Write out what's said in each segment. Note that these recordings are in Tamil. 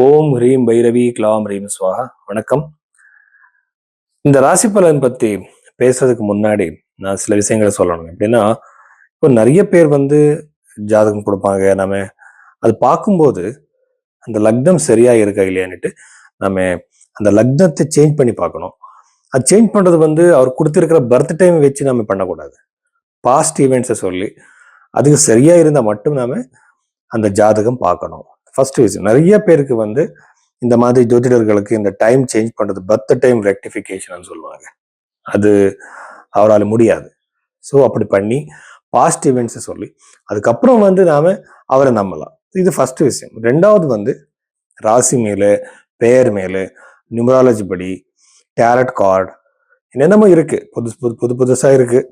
ஓம் ஹ்ரீம் பைரவி கிளாம் ஹ்ரீம் ஸ்வாஹா. வணக்கம். இந்த ராசி பலன் பத்தி பேசுறதுக்கு முன்னாடி நான் சில விஷயங்களை சொல்லணும். எப்படின்னா இப்போ நிறைய பேர் வந்து ஜாதகம் கொடுப்பாங்க. நம்ம அது பார்க்கும்போது அந்த லக்னம் சரியா இருக்கா இல்லையான்ட்டு நம்ம அந்த லக்னத்தை சேஞ்ச் பண்ணி பார்க்கணும். அது சேஞ்ச் பண்றது வந்து அவர் கொடுத்துருக்கிற பர்த் டைம் வச்சு நம்ம பண்ணக்கூடாது. பாஸ்ட் ஈவெண்ட்ஸை சொல்லி அதுக்கு சரியா இருந்தால் மட்டும் நாம அந்த ஜாதகம் பார்க்கணும். ஃபர்ஸ்ட் விஷயம் நிறைய பேருக்கு வந்து இந்த மாதிரி ஜோதிடர்களுக்கு இந்த டைம் சேஞ்ச் பண்ணுறது பர்த் டைம் ரெக்டிஃபிகேஷன் சொல்லுவாங்க. அது அவரால் முடியாது. ஸோ அப்படி பண்ணி பாஸ்ட் இவெண்ட்ஸை சொல்லி அதுக்கப்புறம் வந்து நாம் அவரை நம்பலாம். இது ஃபர்ஸ்ட் விஷயம். ரெண்டாவது வந்து ராசி மேலே பெயர் மேலே நியூமராலஜி படி டேரட் கார்டு என்னென்னமோ இருக்குது புதுசு புது புது புதுசாக இருக்குது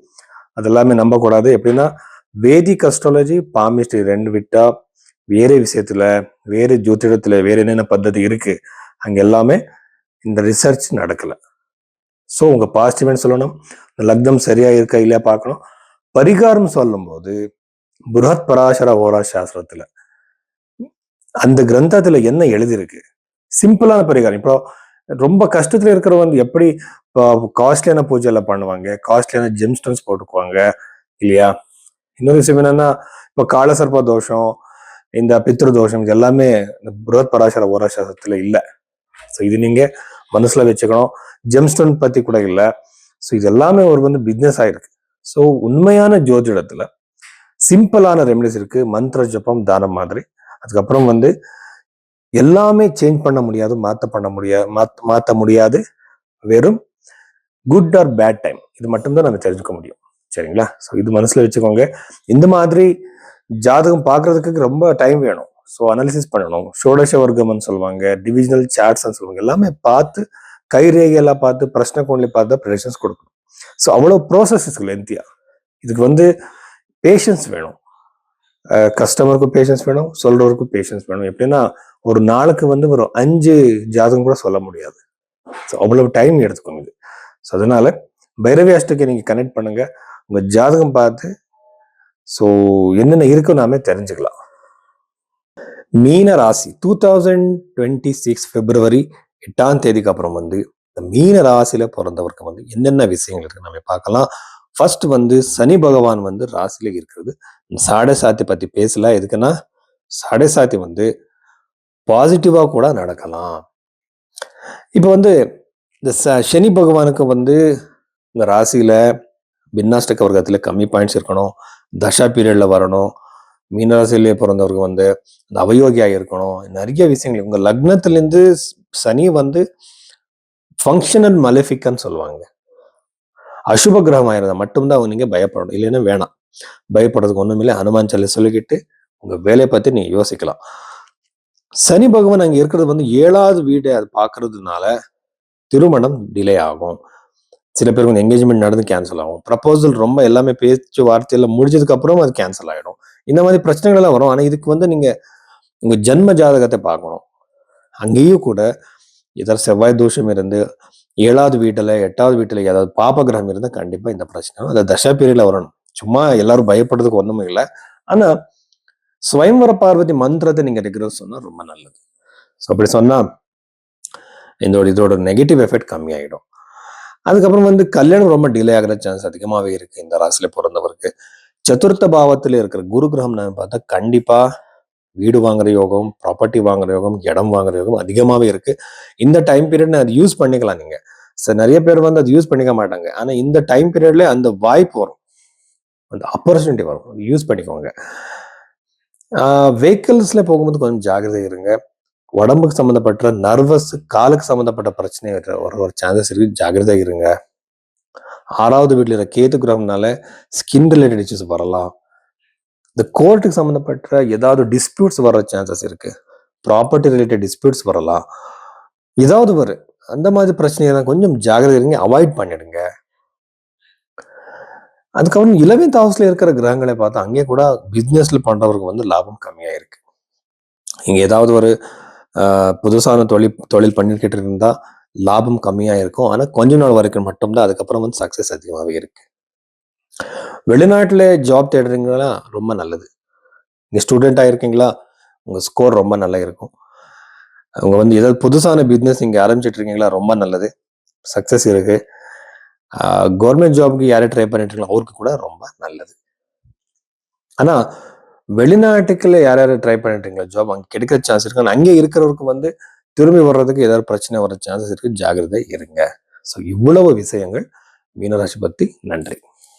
அதெல்லாமே நம்பக்கூடாது. எப்படின்னா வேதிக் அஸ்ட்ராலஜி பாமிஸ்ட்ரி ரெண்டு விட்டால் வேறு விஷயத்துல வேறு ஜோதிடத்துல வேறு என்னென்ன பద్ధதி இருக்கு அங்கே எல்லாமே இந்த ரிசர்ச் நடக்கலை. ஸோ உங்கள் பாசிட்டிவ்னு சொல்லணும் இந்த லக்னம் சரியா இருக்கா இல்லையா பார்க்கணும். பரிகாரம் சொல்லும்போது புரத் பராசர ஓரா சாஸ்திரத்தில் அந்த கிரந்தத்தில் என்ன எழுதியிருக்கு? சிம்பிளான பரிகாரம். இப்போ ரொம்ப கஷ்டத்தில் இருக்கிறவங்க எப்படி காஸ்ட்லியான பூஜையில் பண்ணுவாங்க காஸ்ட்லியான ஜெம்ஸ்டன்ஸ் போட்டுக்குவாங்க இல்லையா? இன்னொரு விஷயம் என்னன்னா இப்போ காலசர்ப்ப தோஷம் இந்த பித்ரு தோஷம் இது எல்லாமே இந்த புரத் பராசர ஓராசாசத்துல இல்லை. ஸோ இது நீங்க மனசுல வச்சுக்கணும். ஜெம்ஸ்டோன் பத்தி கூட இல்லை. ஸோ இது எல்லாமே ஒரு வந்து பிஸ்னஸ் ஆயிருக்கு. ஸோ உண்மையான ஜோதிடத்துல சிம்பிளான ரெமெடிஸ் இருக்கு. மந்திர ஜபம் தானம் மாதிரி. அதுக்கப்புறம் வந்து எல்லாமே சேஞ்ச் பண்ண முடியாது மாத்த பண்ண முடியாது மாத்த முடியாது. வெறும் குட் ஆர் பேட் டைம் இது மட்டும்தான் நம்ம தெரிஞ்சுக்க முடியும். சரிங்களா? ஸோ இது மனசுல வச்சுக்கோங்க. இந்த மாதிரி ஜாதகம் பார்க்கறதுக்கு ரொம்ப டைம் வேணும். ஸோ அனாலிசிஸ் பண்ணணும். ஷோடச வர்க்கம்னு சொல்லுவாங்க டிவிஜனல் சார்ட்ஸ்ன்னு சொல்லுவாங்க எல்லாமே பார்த்து கைரேகையெல்லாம் பார்த்து பிரச்சனை கோண்லி பார்த்து ப்ரெடிஷன்ஸ் கொடுக்கணும். ஸோ அவ்வளோ ப்ராசஸ் லென்த்தியா இதுக்கு வந்து பேஷன்ஸ் வேணும். கஸ்டமருக்கும் பேஷன்ஸ் வேணும் சொல்றவருக்கும் பேஷன்ஸ் வேணும். எப்படின்னா ஒரு நாளுக்கு வந்து ஒரு அஞ்சு ஜாதகம் கூட சொல்ல முடியாது. ஸோ அவ்வளவு டைம் எடுத்துக்கோங்க இது. ஸோ அதனால பைரவி அஷ்டக்கை நீங்கள் கனெக்ட் பண்ணுங்க. உங்கள் ஜாதகம் பார்த்து ஸோ என்னென்ன இருக்கு நாமே தெரிஞ்சுக்கலாம். மீன ராசி two thousand twenty six February எட்டாம் தேதிக்கு அப்புறம் வந்து இந்த மீன ராசியில பிறந்தவருக்கு வந்து என்னென்ன விஷயங்கள் இருக்கு நம்ம பார்க்கலாம். ஃபர்ஸ்ட் வந்து சனி பகவான் வந்து ராசியில இருக்கிறது. சாடை சாத்தி பத்தி பேசல. எதுக்குன்னா சாடை சாத்தி வந்து பாசிட்டிவா கூட நடக்கலாம். இப்போ வந்து இந்த ச சனி பகவானுக்கு வந்து இந்த ராசியில பின்னாஷ்டக வர்க்கத்தில் கம்மி பாயிண்ட்ஸ் இருக்கணும். தசா பீரியட்ல வரணும். மீனராசிலேயே பிறந்தவருக்கு வந்து இந்த அவயோகியா இருக்கணும். நிறைய விஷயங்கள். உங்க லக்னத்துலேருந்து சனி வந்து ஃபங்க்ஷனல் மலிஃபிக்கன்னு சொல்லுவாங்க. அசுப கிரகமாக இருந்தால் மட்டும்தான் அவங்க நீங்க பயப்படணும். இல்லைன்னா வேணாம். பயப்படுறதுக்கு ஒண்ணும் இல்லை. ஹனுமான் சொல்லி சொல்லிக்கிட்டு உங்க வேலையை பத்தி நீங்கள் யோசிக்கலாம். சனி பகவான் அங்கே இருக்கிறது வந்து ஏழாவது வீடு அது பார்க்கறதுனால திருமணம் டிலே ஆகும். சில பேருக்கு வந்து என்கேஜ்மெண்ட் நடந்து கேன்சல் ஆகும். ப்ரப்போசல் ரொம்ப எல்லாமே பேச்சு வார்த்தையில் முடிஞ்சதுக்கு அப்புறம் அது கேன்சல் ஆகிடும் இந்த மாதிரி பிரச்சனைகள் எல்லாம் வரும். ஆனால் இதுக்கு வந்து நீங்கள் உங்கள் ஜென்ம ஜாதகத்தை பார்க்கணும். அங்கேயும் கூட ஏதாவது செவ்வாய் தோஷம் இருந்து ஏழாவது வீட்டில் எட்டாவது வீட்டில் ஏதாவது பாப கிரகம் இருந்தால் கண்டிப்பாக இந்த பிரச்சனை அந்த தசா பிரியில் வரணும். சும்மா எல்லாரும் பயப்படுறதுக்கு ஒன்றுமே இல்லை. ஆனால் ஸ்வயம்வர பார்வதி மந்திரத்தை நீங்கள் ரெகுலர் சொன்னால் ரொம்ப நல்லது. ஸோ அப்படி சொன்னால் இதோட இதோட நெகட்டிவ் எஃபெக்ட் கம்மியாயிடும். அதுக்கப்புறம் வந்து கல்யாணம் ரொம்ப டிலே ஆகிற சான்ஸ் அதிகமாகவே இருக்கு இந்த ராசியில பிறந்தவருக்கு. சதுர்த்த பாவத்தில் இருக்கிற குரு கிரகம் நான் பார்த்தா கண்டிப்பா வீடு வாங்குற யோகம் ப்ராப்பர்ட்டி வாங்குற யோகம் இடம் வாங்குற யோகம் அதிகமாகவே இருக்கு. இந்த டைம் பீரியட் அது யூஸ் பண்ணிக்கலாம் நீங்க. சார் நிறைய பேர் வந்து அது யூஸ் பண்ணிக்க மாட்டாங்க. ஆனா இந்த டைம் பீரியட்ல அந்த வாய்ப்பு வரும். அந்த ஆப்பர்ச்சுனிட்டி வரும். யூஸ் பண்ணிக்கோங்க. வெஹிக்கிள்ஸ்ல போகும்போது கொஞ்சம் ஜாகிரதை இருங்க. உடம்புக்கு சம்மந்தப்பட்ட நர்வஸ் காலுக்கு சம்மந்தப்பட்ட பிரச்சனை வர ஒரு சான்சஸ் இருக்கு. ஜாகிரதையாக இருங்க. ஆறாவது வீட்டில் இருக்கிற கேத்து கிரகம்னால ஸ்கின் ரிலேட்டட் இஷ்யூஸ் வரலாம். இந்த கோர்ட்டுக்கு சம்மந்தப்பட்ட ஏதாவது டிஸ்பியூட்ஸ் வர சான்சஸ் இருக்கு. ப்ராப்பர்ட்டி ரிலேட்டட் டிஸ்பியூட்ஸ் வரலாம். ஏதாவது வரும் அந்த மாதிரி பிரச்சனையை கொஞ்சம் ஜாகிரதை இருங்க அவாய்ட் பண்ணிடுங்க. அதுக்கப்புறம் இலவன்த் ஹவுஸ்ல இருக்கிற கிரகங்களை பார்த்தா அங்கே கூட பிஸ்னஸ்ல பண்றவருக்கு வந்து லாபம் கம்மியா இருக்கு இங்க ஏதாவது ஒரு புதுசான தொழில் தொழில் பண்ணிக்கிட்டு இருந்தா லாபம் கம்மியாக இருக்கும் ஆனால் கொஞ்ச நாள் வரைக்கும் மட்டும்தான் அதுக்கப்புறம் வந்து சக்ஸஸ் அதிகமாகவே இருக்கு. வெளிநாட்டில் ஜாப் தேடுறீங்களா? ரொம்ப நல்லது. நீங்கள் ஸ்டூடெண்ட்டாக இருக்கீங்களா உங்கள் ஸ்கோர் ரொம்ப நல்லா இருக்கும் அவங்க வந்து ஏதாவது புதுசான பிஸ்னஸ் நீங்கள் ஆரம்பிச்சிட்டு இருக்கீங்களா ரொம்ப நல்லது. சக்சஸ் இருக்கு. கவர்மெண்ட் ஜாப்க்கு யாரும் ட்ரை பண்ணிட்டு இருக்கலாம் அவருக்கு கூட ரொம்ப நல்லது. ஆனால் வெளிநாட்டுக்குள்ள யார் யாரும் ட்ரை பண்ணிட்டு ஜாப் அங்கே கிடைக்கிற சான்ஸ் இருக்கு? அங்கே இருக்கிறவருக்கு வந்து திரும்பி வர்றதுக்கு ஏதாவது பிரச்சனை வர சான்சஸ் இருக்கு ஜாகிரதை இருங்க. ஸோ இவ்வளவு விஷயங்கள் மீனராசி பத்தி நன்றி.